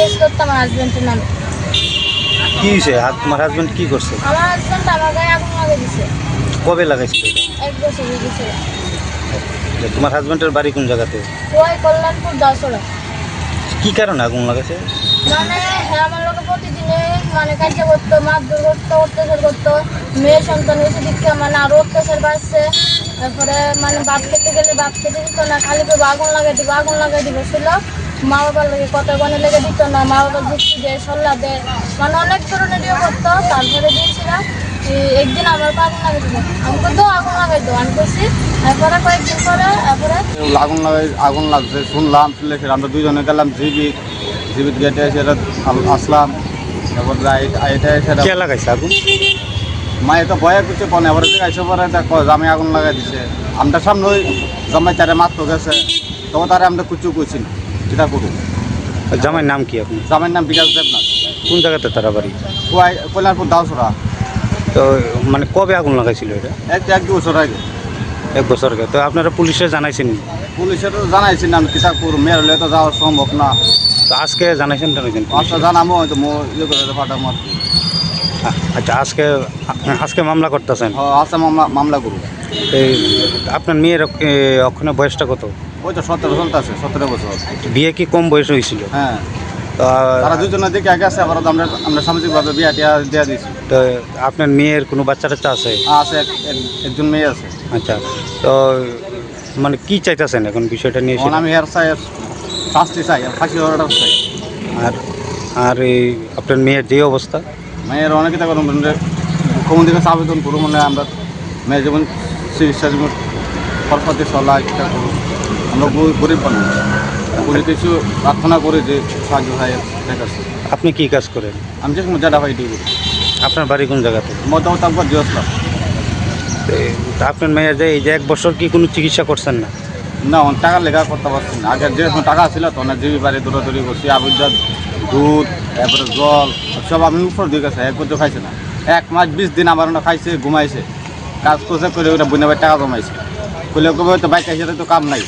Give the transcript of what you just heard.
Case করতো আমার নামে। কি হয়েছে আর তোমার হাজবেন্ড কি করছে? আমার হাজবেন্ড আমার গায়ে আগুন লাগিয়ে দিছে। কবে লাগাইছিল এক বছর হয়ে গেছে। তোমার হাজবেন্ডের বাড়ি কোন জায়গাতে? ওই কল্যাণপুর দশরা কি কারণে আগুন লাগাইছে? মানে আমার লোকে প্রতিদিনে মানে কাজ করতো মারধর করতো অত্যাচার করতো। মেয়ে সন্তান হয়েছে দিকে মানে আরও অত্যাচার বাড়ছে। তারপরে মানে ভাত খেতে গেলে ভাত খেতে দিত না খালি করে আগুন লাগাই দিব আগুন লাগাই দিব ছিল মা বাবার লাগে কত গনে লেগে দিত না মা বাবা যুক্তি দেয় সল্লা দেয়। মানে অনেক ধরনের ইয়ে করতো তারপরে দিয়েছিলাম একদিন আমার পা আগুন লাগাই দিল আমাকে তো আগুন লাগাই দো আমি করছি তারপরে কয়েকদিন পরে তারপরে আগুন লাগাই আগুন লাগছে শুনলাম শুনলে সেটা আমরা দুজনে গেলাম জিবিত জিবিত গেটে সেটা আসলাম তারপর এটা কে লাগাইছে আগুন? মায়ে তো ভয়ে করছে পনে এবার আইসে পরে দেখো জামাই আগুন লাগাই দিছে। আমরা সামনে ওই জামাই চারে মাত্র গেছে তখন তারে আমরা কুচু কুচি না। এটা করুন জামাইয়ের নাম কি আপনি জামাইয়ের নাম বিকাশ দেবনাথ। কোন জায়গাতে তারা বাড়ি? কল্যাণপুর দাওসরা তো মানে কবে আগুন লাগাইছিল এটা? এক এক দু বছর আগে। এক বছর আগে। তো আপনারা পুলিশে জানাইছেন? পুলিশের তো জানাইছি না কিতা মেয়ের হলে তো যাওয়া সম্ভব না। তো আজকে জানাইছেন জানাইছেন আচ্ছা জানামো হয়তো মো ইয়ে করে পাঠাবো আর আচ্ছা আজকে আজকে মামলা করতেছেন? আচ্ছা মামলা মামলা করু এই আপনার মেয়ের ওখানে বয়সটা কত? ওই তো সতেরো চলতেছে সতেরো বছর। বিয়ে কি কম বয়স হয়েছিল? হ্যাঁ। তো তারা দুজনে দেখে আগে আছে আবার আমরা আমরা সামাজিকভাবে বিয়া টিয়া দিয়ে দিয়েছি। তো আপনার মেয়ের কোনো বাচ্চা টাচ্চা আছে? আছে এক- এক- একজন মেয়ে আছে। আচ্ছা। তো মানে কি চাইতেছেন এখন বিষয়টা নিয়ে আমি হেয়ার চাই আর শাস্তি চাই ফাঁসি অর্ডার চাই। আর আর এই আপনার মেয়ের যে অবস্থা? মেয়ের অনেক মুখ্যমন্ত্রীর কাছে আবেদন করুন মানে আমরা মেয়ের যেমন চিকিৎসা খরপাতি চলা এটা করুন আমরা গরিব- মানুষ। কোনো কিছু প্রার্থনা করে যে সাহায্য হয় ঠিক আছে। আপনি কি কাজ করেন? আমি যে মজাটা হয় এটাই করি। আপনার বাড়ি কোন জায়গাতে মতামত একবার দিয়েছিলাম তো এই- আপনার মেয়ের যে এই যে এক বছর কি কোনো চিকিৎসা করছেন না? না অনেক টাকা লেখা করতে পারছি না। আগে যে টাকা ছিল তখন জিবি বাড়ি দৌড়াদৌড়ি করছি আবুজাত দুধ তারপরে জল সব আমি উপর দিয়ে গেছে এক বছর খাইছে না। এক মাস বিশ দিন আমার খাইছে ঘুমাইছে। কাজ করছে করে ওটা বুনে টাকা জমাইছে করলে কবে তো বাইক আইসে তো কাম নাই।